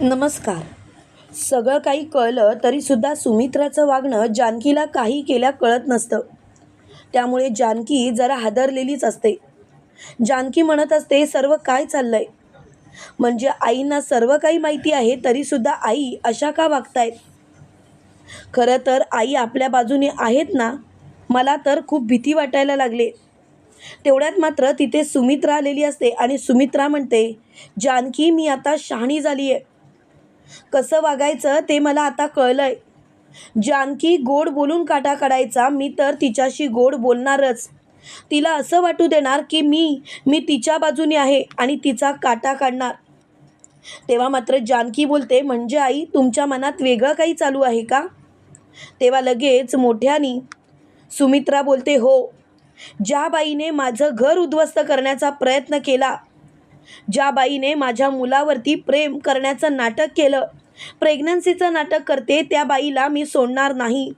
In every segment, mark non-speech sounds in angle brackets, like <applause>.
नमस्कार. सगळं काही कळलं तरीसुद्धा सुमित्राचं वागणं जानकीला काही केल्या कळत नसतं. त्यामुळे जानकी जरा हादरलेलीच असते. जानकी म्हणत असते सर्व काय चाललंय? म्हणजे आईंना सर्व काही माहिती आहे तरीसुद्धा आई अशा का वागतायत? खरं तर आई आपल्या बाजूने आहेत ना? मला तर खूप भीती वाटायला लागले. तेवढ्यात मात्र तिथे सुमित्रा आलेली असते आणि सुमित्रा म्हणते जानकी मी आता शहाणी झाली आहे कसं वागायचं ते मला आता कळलंय. जानकी गोड बोलून काटा काढायचा मी तर तिच्याशी गोड बोलणारच. तिला असं वाटू देणार की मी मी तिच्या बाजूने आहे आणि तिचा काटा काढणार. तेव्हा मात्र जानकी बोलते म्हणजे आई तुमच्या मनात वेगळं काही चालू आहे का? तेव्हा लगेच मोठ्यानी सुमित्रा बोलते हो. ज्या बाईने माझं घर उद्ध्वस्त करण्याचा प्रयत्न केला ज्या बाईने माझ्या मुलावरती प्रेम करण्याचं नाटक केलं प्रेग्नन्सीचं नाटक करते त्या बाईला मी सोडणार नाही.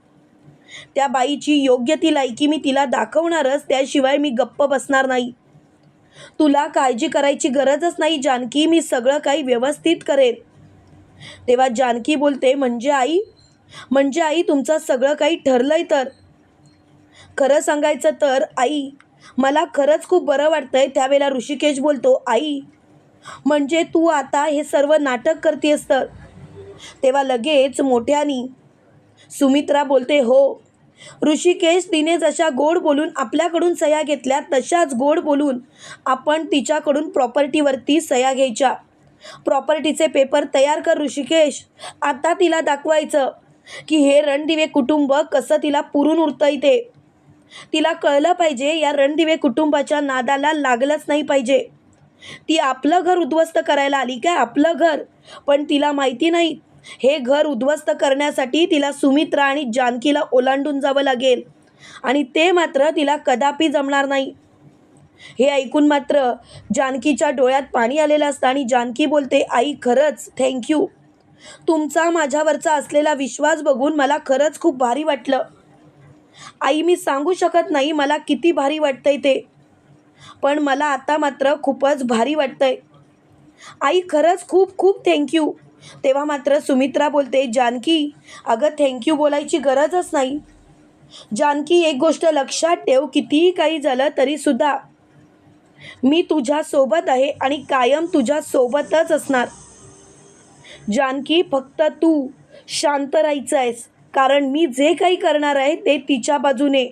त्या बाईची योग्य ती लायकी मी तिला दाखवणारच त्याशिवाय मी गप्प बसणार नाही. तुला काळजी करायची गरजच नाही जानकी मी सगळं काही व्यवस्थित करेन. तेव्हा जानकी बोलते म्हणजे आई? म्हणजे आई तुमचं सगळं काही ठरलंय तर? खरं सांगायचं तर आई मला खरंच खूप बरं वाटतंय त्यावेळेला ऋषिकेश बोलतो आई म्हणजे तू आता हे सर्व नाटक करतेस तर? तेव्हा लगेच मोठ्यानी सुमित्रा बोलते हो. ऋषिकेश तिने जशा गोड बोलून आपल्याकडून सह्या घेतल्या तशाच गोड बोलून आपण तिच्याकडून प्रॉपर्टीवरती सह्या घ्यायच्या. प्रॉपर्टीचे पेपर तयार कर ऋषिकेश. आता तिला दाखवायचं की हे रणदिवे कुटुंब कसं तिला पुरून उरतं इथे तिला कळलं पाहिजे या रणदिवे कुटुंबाच्या नादाला लागलंच नाही पाहिजे. ती आपलं घर उद्ध्वस्त करायला आली काय? आपलं घर. पण तिला माहिती नाही. हे घर उद्ध्वस्त करण्यासाठी तिला सुमित्रा आणि जानकीला ओलांडून जावं लागेल. आणि ते मात्र तिला कदापि जमणार नाही. हे ऐकून मात्र जानकीच्या डोळ्यात पाणी आलेलं असतं आणि जानकी बोलते आई खरंच. थँक्यू तुमचा माझ्यावरचा असलेला विश्वास बघून मला खरंच खूप भारी वाटलं. आई मी सांगू शकत नाही मला किती भारी वाटतंय ते. पण मला आता मात्र खूपच भारी वाटतंय. आई खरंच खूप खूप थँक्यू तेव्हा मात्र सुमित्रा बोलते जानकी अगं थँक्यू बोलायची गरजच नाही. जानकी एक गोष्ट लक्षात ठेव कितीही काही झालं तरीसुद्धा मी तुझ्यासोबत आहे आणि कायम तुझ्यासोबतच असणार. जानकी फक्त तू शांत राहायचं आहेस. कारण मी जे काही करणार आहे ते तिच्या बाजूने.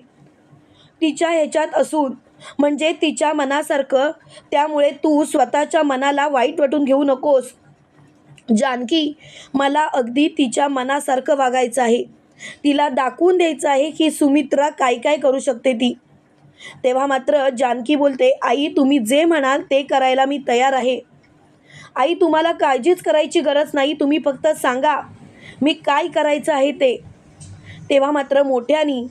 तिच्या ह्याच्यात असून म्हणजे तिच्या मनासारखं त्यामुळे तू स्वतःच्या मनाला वाईट वाटून घेऊ नकोस. जानकी मला अगदी तिच्या मनासारखं वागायचं आहे. तिला दाखवून द्यायचं आहे की सुमित्रा काय काय करू शकते ती. तेव्हा मात्र जानकी बोलते आई तुम्ही जे म्हणाल ते करायला मी तयार आहे. आई तुम्हाला काळजीच करायची गरज नाही तुम्ही फक्त सांगा. मी काय करायचं आहे ते? तेव्हा मात्र मोठ्यानी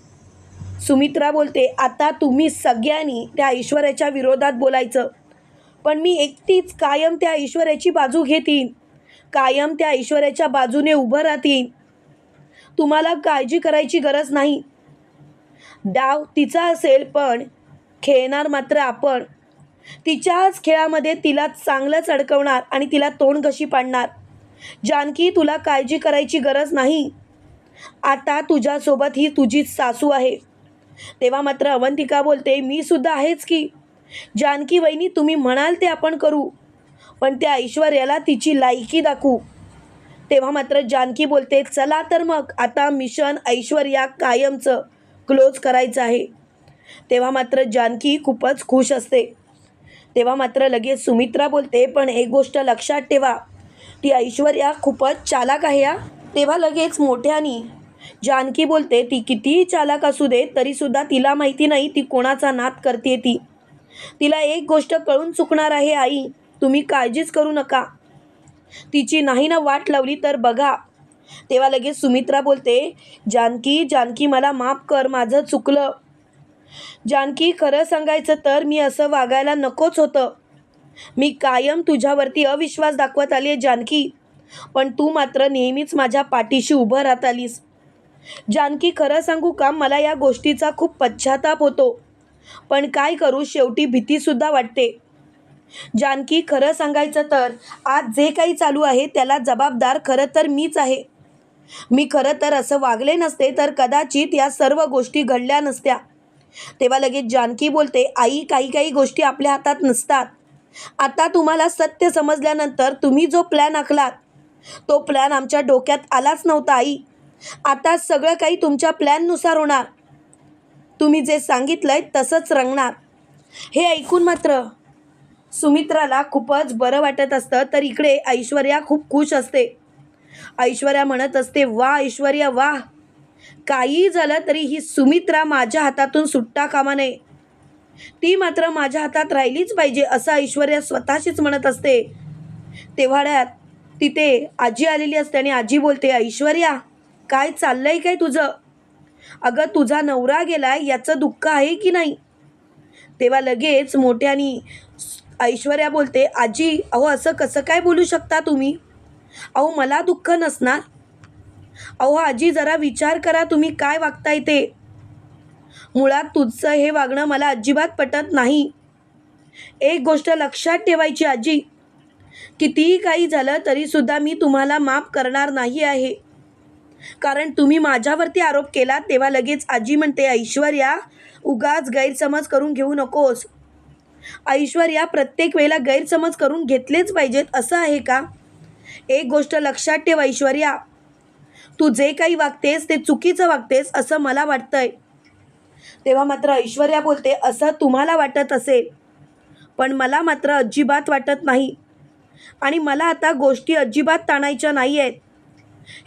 सुमित्रा बोलते आता तुम्ही सगळ्यांनी त्या ऐश्वर्याच्या विरोधात बोलायचं. पण मी एकटीच कायम त्या ऐश्वर्याची बाजू घेतीन. कायम त्या ऐश्वर्याच्या बाजूने उभं राहतीन. तुम्हाला काळजी करायची गरज नाही. डाव तिचा असेल पण खेळणार मात्र आपण. तिच्याच खेळामध्ये तिला चांगलंच अडकवणार आणि तिला तोंड कशी पाडणार? जानकी तुला काळजी करायची गरज नाही. आता तुझ्यासोबत ही तुझी सासू आहे. तेव्हा मात्र अवंतिका बोलते मी सुद्धा आहेच की. जानकी वहिनी तुम्ही म्हणाल ते आपण करू. पण त्या ऐश्वर्याला तिची लायकी दाखवू. तेव्हा मात्र जानकी बोलते चला तर मग आता मिशन ऐश्वर्या कायमचं क्लोज करायचं आहे. तेव्हा मात्र जानकी खूपच खुश असते. तेव्हा मात्र लगेच सुमित्रा बोलते पण एक गोष्ट लक्षात ठेवा. ती ऐश्वर्या खूपच चालाक आहे या तेव्हा लगेच मोठ्यानी जानकी बोलते ती कितीही चालाक असू दे तरीसुद्धा तिला माहिती नाही ती कोणाचा नाद करते ती. तिला एक गोष्ट कळून चुकणार आहे आई. तुम्ही काळजीच करू नका. तिची नाही ना वाट लावली तर बघा. तेव्हा लगेच सुमित्रा बोलते जानकी जानकी मला माफ कर माझं चुकलं. जानकी खरं सांगायचं तर मी असं वागायला नकोच होतं. मी कायम तुझ्यावरती अविश्वास दाखवत आली आहे जानकी. पण तू मात्र नेहमीच माझ्या पाठीशी उभं राहत आलीस. जानकी खरं सांगू का मला या गोष्टीचा खूप पश्चाताप होतो. पण काय करू शेवटी भीतीसुद्धा वाटते. जानकी खरं सांगायचं तर आज जे काही चालू आहे त्याला जबाबदार खरं तर मीच आहे. मी खरं तर असं वागले नसते तर कदाचित या सर्व गोष्टी घडल्या नसत्या. तेव्हा लगेच जानकी बोलते आई काही काही गोष्टी आपल्या हातात नसतात. आता तुम्हाला सत्य समजल्यानंतर तुम्ही जो प्लॅन आखलात तो प्लॅन आमच्या डोक्यात आलाच नव्हता आई. आता सगळं काही तुमच्या प्लॅननुसार होणार. तुम्ही जे सांगितलंय तसंच रंगणार. हे ऐकून मात्र सुमित्राला खूपच बरं वाटत असतं तर इकडे ऐश्वर्या खूप खुश असते. ऐश्वर्या म्हणत असते वा ऐश्वर्या वा. काही झालं तरी ही सुमित्रा माझ्या हातातून सुट्टा कामा नये. ती मात्र माझ्या हातात राहिलीच पाहिजे असं ऐश्वर्या स्वतःशीच म्हणत असते. तेव्हाड्यात तिथे आजी आलेली असते आणि आजी बोलते ऐश्वर्या काय चाललंय काय तुझं? अगं तुझा नवरा गेलाय याचं दुःख आहे की नाही? तेव्हा लगेच मोठ्यानी ऐश्वर्या बोलते आजी अहो असं कसं काय बोलू शकता तुम्ही? अहो मला दुःख नसणार. अहो आजी जरा विचार करा तुम्ही काय वागताय ते? मुळात तुझं हे वागणं मला अजिबात पटत नाही. एक गोष्ट लक्षात ठेवायची आजी. कितीही काही झालं तरीसुद्धा मी तुम्हाला माफ करणार नाही आहे. कारण तुम्ही माझ्यावरती आरोप केला तेव्हा लगेच आजी म्हणते ऐश्वर्या उगाच गैरसमज करून घेऊ नकोस. ऐश्वर्या प्रत्येक वेळेला गैरसमज करून घेतलेच पाहिजेत असं आहे का? एक गोष्ट लक्षात ठेव ऐश्वर्या. तू जे काही वागतेस ते चुकीचं वागतेस असं मला वाटतंय. तेव्हा मात्र ऐश्वर्या बोलते असं तुम्हाला वाटत असेल पण मला मात्र अजिबात वाटत नाही. आणि मला आता गोष्टी अजिबात ताणायच्या नाही आहेत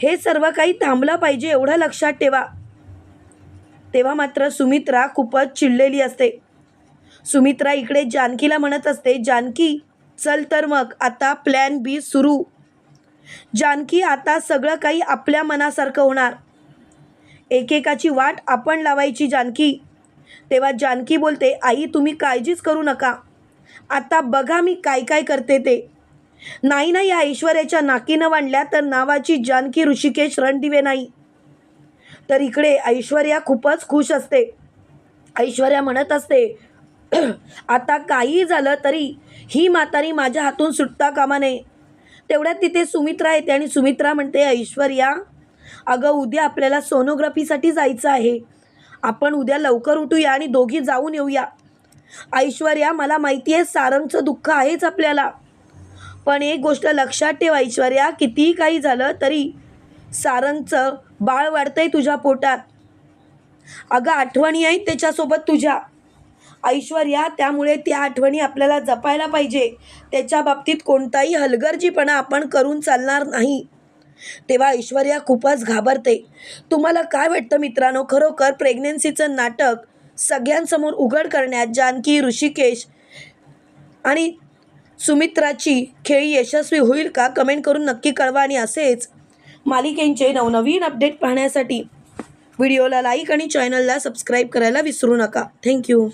हे सर्व काही थांबलं पाहिजे एवढं लक्षात ठेवा. तेव्हा मात्र सुमित्रा खूपच चिडलेली असते. सुमित्रा इकडे जानकीला म्हणत असते जानकी चल तर मग आता प्लॅन बी सुरू. जानकी आता सगळं काही आपल्या मनासारखं होणार. एकेकाची वाट आपण लावायची जानकी. तेव्हा जानकी बोलते आई तुम्ही काळजीच करू नका. आता बघा मी काय काय करते ते. नाही नाही या ऐश्वर्याच्या नाकीनं वाढल्या तर नावाची जानकी ऋषिकेश रणदिवे नाही. तर इकडे ऐश्वर्या खूपच खुश असते. ऐश्वर्या म्हणत असते <clears throat> आता काही झालं तरी ही म्हातारी माझ्या हातून सुटता कामा नये. तेवढ्यात तिथे सुमित्रा येते आणि सुमित्रा म्हणते ऐश्वर्या अगं उद्या आपल्याला सोनोग्राफीसाठी जायचं आहे. आपण उद्या लवकर उठूया आणि दोघी जाऊन येऊया. ऐश्वर्या मला माहिती आहे सारंगचं दुःख आहेच आपल्याला. पण एक गोष्ट लक्षात ठेव ऐश्वर्या कितीही काही झालं तरी सारंगचं बाळ वाढतंय तुझ्या पोटात. अगं आठवणी आहेत त्याच्यासोबत तुझ्या. ऐश्वर्या त्यामुळे त्या आठवणी आपल्याला जपायला पाहिजे. त्याच्या बाबतीत कोणताही हलगर्जीपणा आपण करून चालणार नाही. तेव्हा ऐश्वर्या खूपच घाबरते. तुम्हाला काय वाटतं मित्रांनो? खरोखर प्रेग्नेन्सीचं नाटक सगळ्यांसमोर उघड करण्यात जानकी ऋषिकेश आणि सुमित्राची खेळी यशस्वी होईल का? कमेंट करून नक्की कळवा आणि असेच मालिकेंचे नवनवीन अपडेट पाहण्यासाठी व्हिडिओला लाईक आणि चॅनलला सबस्क्राईब करायला विसरू नका. थँक्यू